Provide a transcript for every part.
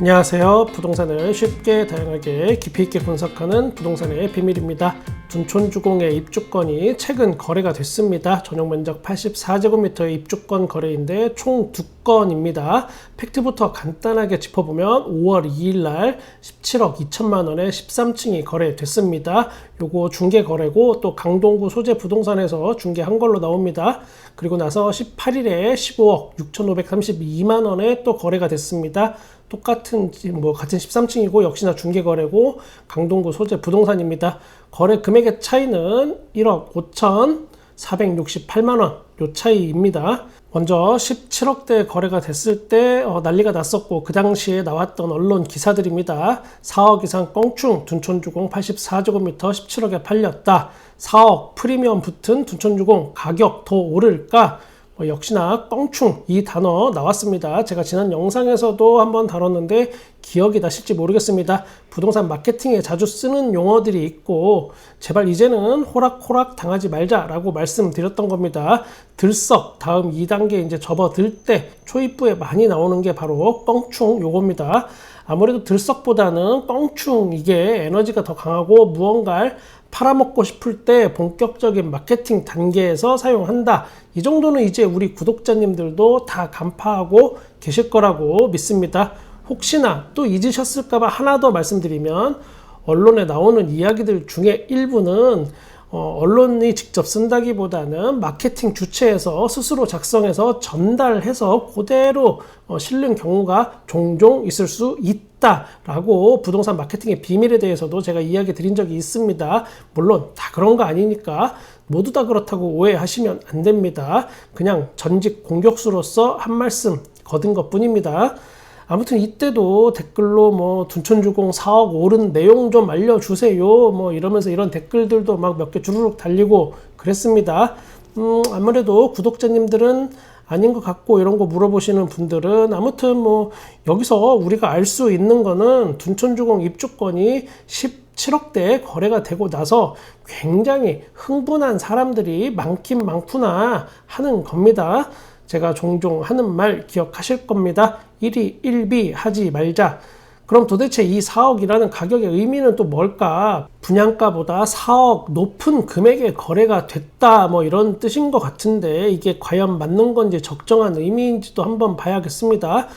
안녕하세요. 부동산을 쉽게 다양하게 깊이 있게 분석하는 부동산의 비밀입니다. 둔촌주공의 입주권이 최근 거래가 됐습니다. 전용 면적 84제곱미터의 입주권 거래인데 총두 건입니다. 팩트부터 간단하게 짚어보면 5월 2일 날 17억 2천만 원에 13층이 거래됐습니다. 요거 중개 거래고 또 강동구 소재 부동산에서 중개한 걸로 나옵니다. 그리고 나서 18일에 15억 6,532만 원에 또 거래가 됐습니다. 똑같은 뭐 같은 13층이고 역시나 중개 거래고 강동구 소재 부동산입니다. 거래 금액의 차이는 1억 5천 468만 원 요 차이입니다. 먼저 17억대 거래가 됐을 때 어, 난리가 났었고 그 당시에 나왔던 언론 기사들입니다. 4억 이상 껑충 둔촌주공 84제곱미터 17억에 팔렸다. 4억 프리미엄 붙은 둔촌주공 가격 더 오를까? 뭐 역시나 껑충 이 단어 나왔습니다. 제가 지난 영상에서도 한번 다뤘는데 기억이 나실지 모르겠습니다. 부동산 마케팅에 자주 쓰는 용어들이 있고 제발 이제는 호락호락 당하지 말자라고 말씀드렸던 겁니다. 들썩 다음 2단계 이제 접어들 때 초입부에 많이 나오는 게 바로 껑충 요겁니다. 아무래도 들썩보다는 껑충 이게 에너지가 더 강하고 무언가를 팔아먹고 싶을 때 본격적인 마케팅 단계에서 사용한다. 이 정도는 이제 우리 구독자님들도 다 간파하고 계실 거라고 믿습니다. 혹시나 또 잊으셨을까봐 하나 더 말씀드리면 언론에 나오는 이야기들 중에 일부는 어, 언론이 직접 쓴다기보다는 마케팅 주체에서 스스로 작성해서 전달해서 그대로 어, 실는 경우가 종종 있을 수 있다라고 부동산 마케팅의 비밀에 대해서도 제가 이야기 드린 적이 있습니다. 물론 다 그런 거 아니니까 모두 다 그렇다고 오해하시면 안 됩니다. 그냥 전직 공격수로서 한 말씀 거둔 것 뿐입니다. 아무튼 이때도 댓글로 뭐 둔촌주공 4억 오른 내용 좀 알려주세요. 뭐 이러면서 이런 댓글들도 막 몇 개 주르륵 달리고 그랬습니다. 음, 아무래도 구독자님들은 아닌 것 같고 이런 거 물어보시는 분들은 아무튼 뭐 여기서 우리가 알 수 있는 거는 둔촌주공 입주권이 17억대 거래가 되고 나서 굉장히 흥분한 사람들이 많긴 많구나 하는 겁니다. 제가 종종 하는 말 기억하실 겁니다. 1위 1비 하지 말자. 그럼 도대체 이 4억이라는 가격의 의미는 또 뭘까? 분양가보다 4억 높은 금액의 거래가 됐다 뭐 이런 뜻인 것 같은데 이게 과연 맞는 건지 적정한 의미인지도 한번 봐야겠습니다.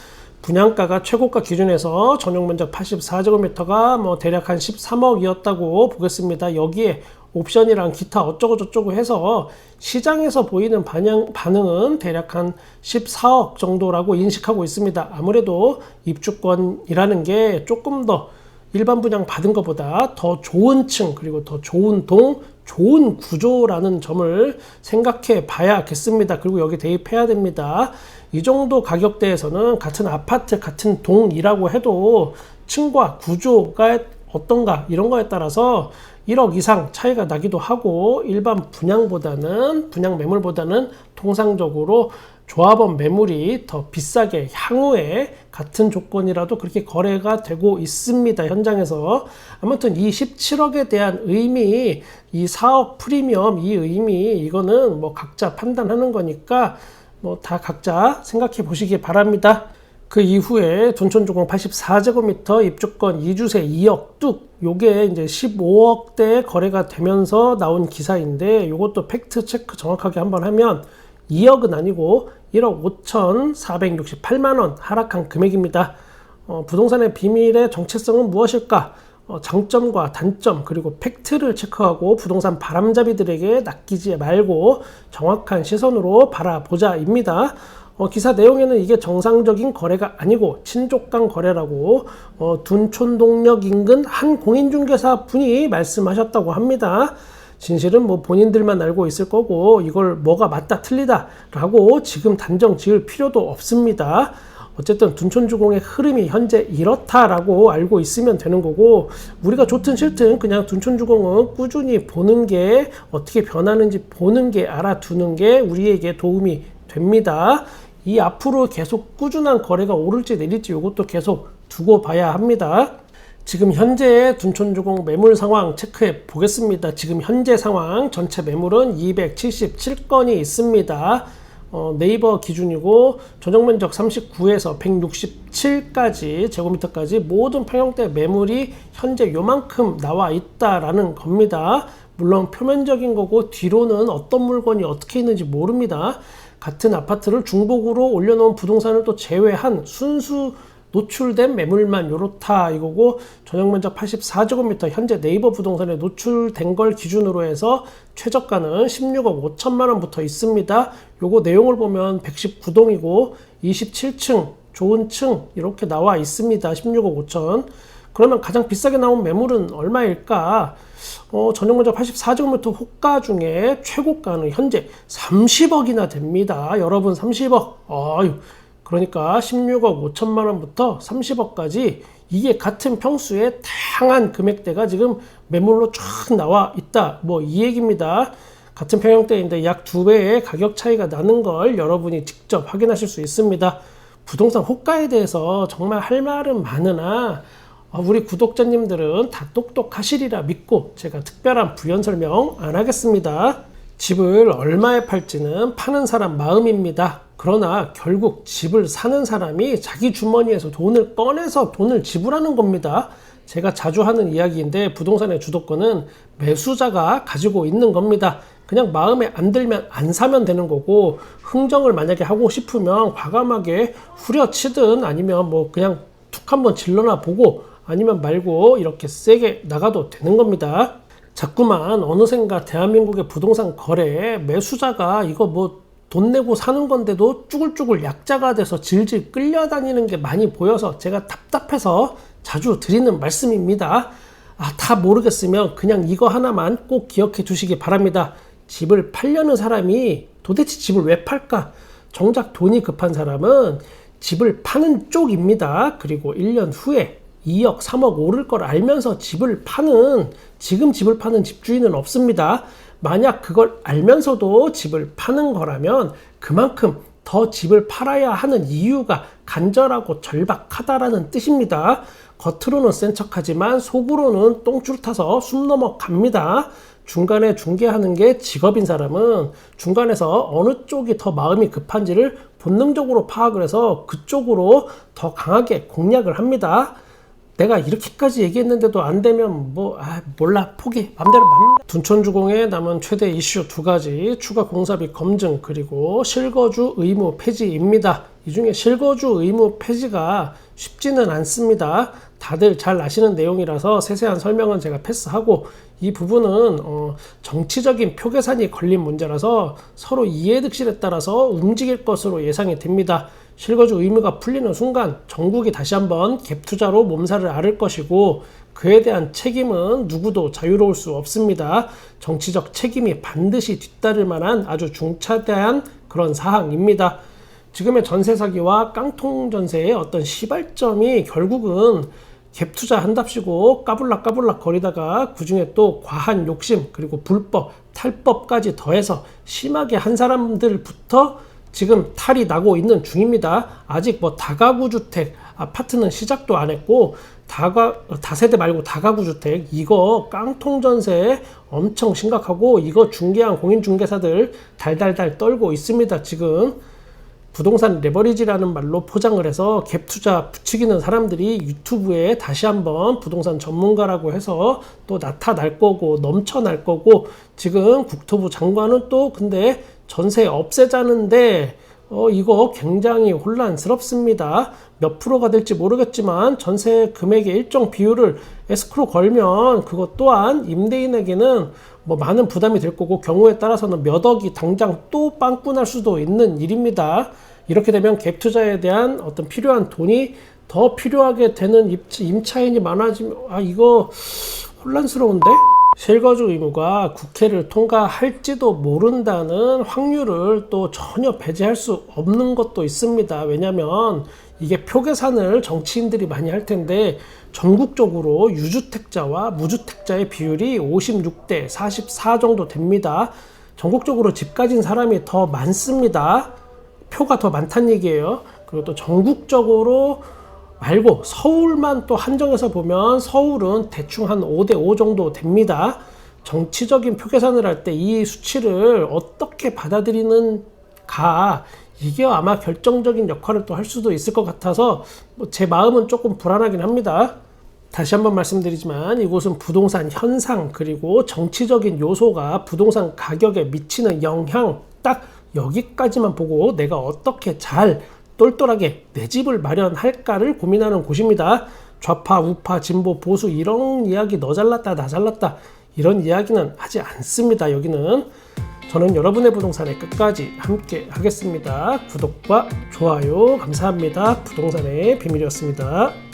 분양가가 최고가 기준에서 전용 면적 84제곱미터가 뭐 대략 한 13억이었다고 보겠습니다. 여기에 옵션이랑 기타 어쩌고 저쩌고 해서 시장에서 보이는 반영, 반응은 대략 한 14억 정도라고 인식하고 있습니다. 아무래도 입주권이라는 게 조금 더 일반 분양 받은 것보다 더 좋은 층 그리고 더 좋은 동 좋은 구조라는 점을 생각해 봐야겠습니다. 그리고 여기 대입해야 됩니다. 이 정도 가격대에서는 같은 아파트 같은 동이라고 해도 층과 구조가 어떤가 이런 거에 따라서 1억 이상 차이가 나기도 하고 일반 분양보다는 분양 매물보다는 통상적으로 조합원 매물이 더 비싸게 향후에 같은 조건이라도 그렇게 거래가 되고 있습니다. 현장에서. 아무튼 이 17억에 대한 의미, 이 4억 프리미엄 이 의미, 이거는 뭐 각자 판단하는 거니까 뭐 다 각자 생각해 보시기 바랍니다. 그 이후에 둔촌주공 84제곱미터 입주권 2주세 2억 뚝 요게 이제 15억대 거래가 되면서 나온 기사인데 요것도 팩트 체크 정확하게 한번 하면 2억은 아니고 1억 5,468만 원 하락한 금액입니다. 어, 부동산의 비밀의 정체성은 무엇일까? 어, 장점과 단점 그리고 팩트를 체크하고 부동산 바람잡이들에게 낚이지 말고 정확한 시선으로 바라보자입니다. 어, 기사 내용에는 이게 정상적인 거래가 아니고 친족 간 거래라고 어, 둔촌동역 인근 한 공인중개사 분이 말씀하셨다고 합니다. 진실은 뭐 본인들만 알고 있을 거고 이걸 뭐가 맞다 틀리다라고 지금 단정 지을 필요도 없습니다. 어쨌든 둔촌주공의 흐름이 현재 이렇다라고 알고 있으면 되는 거고 우리가 좋든 싫든 그냥 둔촌주공은 꾸준히 보는 게 어떻게 변하는지 보는 게 알아두는 게 우리에게 도움이 됩니다. 이 앞으로 계속 꾸준한 거래가 오를지 내릴지 이것도 계속 두고 봐야 합니다. 지금 현재 둔촌주공 매물 상황 체크해 보겠습니다. 지금 현재 상황 전체 매물은 277건이 있습니다. 어, 네이버 기준이고 전용 면적 39에서 167까지 제곱미터까지 모든 평형대 매물이 현재 요만큼 나와 있다라는 겁니다. 물론 표면적인 거고 뒤로는 어떤 물건이 어떻게 있는지 모릅니다. 같은 아파트를 중복으로 올려놓은 부동산을 또 제외한 순수 노출된 매물만 요렇다 이거고 전용 면적 84제곱미터 현재 네이버 부동산에 노출된 걸 기준으로 해서 최저가는 16억 5천만 원부터 있습니다. 요거 내용을 보면 119동이고 27층 좋은 층 이렇게 나와 있습니다. 16억 5천. 그러면 가장 비싸게 나온 매물은 얼마일까? 어, 전용 면적 84제곱미터 호가 중에 최고가는 현재 30억이나 됩니다. 여러분 30억. 아유. 그러니까 16억 5천만 원부터 30억까지 이게 같은 평수에 다양한 금액대가 지금 매물로 쫙 나와 있다. 뭐 이 얘기입니다. 같은 평형대인데 약 두 배의 가격 차이가 나는 걸 여러분이 직접 확인하실 수 있습니다. 부동산 호가에 대해서 정말 할 말은 많으나 어, 우리 구독자님들은 다 똑똑하시리라 믿고 제가 특별한 부연 설명 안 하겠습니다. 집을 얼마에 팔지는 파는 사람 마음입니다. 그러나 결국 집을 사는 사람이 자기 주머니에서 돈을 꺼내서 돈을 지불하는 겁니다. 제가 자주 하는 이야기인데 부동산의 주도권은 매수자가 가지고 있는 겁니다. 그냥 마음에 안 들면 안 사면 되는 거고 흥정을 만약에 하고 싶으면 과감하게 후려치든 아니면 뭐 그냥 툭 한번 질러나 보고 아니면 말고 이렇게 세게 나가도 되는 겁니다. 자꾸만 어느샌가 대한민국의 부동산 거래에 매수자가 이거 뭐 돈 내고 사는 건데도 쭈글쭈글 약자가 돼서 질질 끌려다니는 게 많이 보여서 제가 답답해서 자주 드리는 말씀입니다. 아, 다 모르겠으면 그냥 이거 하나만 꼭 기억해 주시기 바랍니다. 집을 팔려는 사람이 도대체 집을 왜 팔까? 정작 돈이 급한 사람은 집을 파는 쪽입니다. 그리고 1년 후에 2억, 3억 오를 걸 알면서 집을 파는, 지금 집을 파는 집주인은 없습니다. 만약 그걸 알면서도 집을 파는 거라면 그만큼 더 집을 팔아야 하는 이유가 간절하고 절박하다라는 뜻입니다. 겉으로는 센 척하지만 속으로는 똥줄 타서 숨 넘어갑니다. 중간에 중개하는 게 직업인 사람은 중간에서 어느 쪽이 더 마음이 급한지를 본능적으로 파악을 해서 그쪽으로 더 강하게 공략을 합니다. 내가 이렇게까지 얘기했는데도 안 되면 뭐 아, 몰라 포기. 맘대로 맘. 둔촌주공의 남은 최대 이슈 두 가지. 추가 공사비 검증 그리고 실거주 의무 폐지입니다 이 중에 실거주 의무 폐지가 쉽지는 않습니다 다들 잘 아시는 내용이라서 세세한 설명은 제가 패스하고 이 부분은 어, 정치적인 표계산이 걸린 문제라서 서로 이해득실에 따라서 움직일 것으로 예상이 됩니다. 실거주 의무가 풀리는 순간 전국이 다시 한번 갭 투자로 몸살을 앓을 것이고 그에 대한 책임은 누구도 자유로울 수 없습니다. 정치적 책임이 반드시 뒤따를 만한 아주 중차대한 그런 사항입니다. 지금의 전세 사기와 깡통 전세의 어떤 시발점이 결국은 갭 투자 한답시고 까불락 까불락 거리다가 그 중에 또 과한 욕심 그리고 불법 탈법까지 더해서 심하게 한 사람들부터 지금 탈이 나고 있는 중입니다. 아직 뭐 다가구 주택 아파트는 시작도 안 했고 다가 다세대 말고 다가구 주택 이거 깡통 전세 엄청 심각하고 이거 중개한 공인 중개사들 달달달 떨고 있습니다. 지금 부동산 레버리지라는 말로 포장을 해서 갭 투자 부추기는 사람들이 유튜브에 다시 한번 부동산 전문가라고 해서 또 나타날 거고 넘쳐날 거고 지금 국토부 장관은 또 근데 전세 없애자는데 어, 이거 굉장히 혼란스럽습니다. 몇 프로가 될지 모르겠지만 전세 금액의 일정 비율을 에스크로 걸면 그것 또한 임대인에게는 뭐 많은 부담이 될 거고 경우에 따라서는 몇 억이 당장 또 빵꾸 날 수도 있는 일입니다. 이렇게 되면 갭 투자에 대한 어떤 필요한 돈이 더 필요하게 되는 임차인이 많아지면 아 이거 혼란스러운데? 실거주 의무가 국회를 통과할지도 모른다는 확률을 또 전혀 배제할 수 없는 것도 있습니다. 왜냐하면 이게 표 계산을 정치인들이 많이 할 텐데 전국적으로 유주택자와 무주택자의 비율이 56대 44 정도 됩니다. 전국적으로 집 가진 사람이 더 많습니다. 표가 더 많다는 얘기예요. 그리고 또 전국적으로 말고 서울만 또 한정해서 보면 서울은 대충 한 5대 5 정도 됩니다. 정치적인 표계산을 할 때 이 수치를 어떻게 받아들이는 가. 이게 아마 결정적인 역할을 또 할 수도 있을 것 같아서 뭐제 마음은 조금 불안하긴 합니다. 다시 한번 말씀드리지만 이곳은 부동산 현상 그리고 정치적인 요소가 부동산 가격에 미치는 영향 딱 여기까지만 보고 내가 어떻게 잘 똘똘하게 내 집을 마련할까를 고민하는 곳입니다. 좌파, 우파, 진보, 보수 이런 이야기 너 잘났다 나 잘났다 이런 이야기는 하지 않습니다. 여기는 저는 여러분의 부동산에 끝까지 함께 하겠습니다. 구독과 좋아요 감사합니다. 부동산의 비밀이었습니다.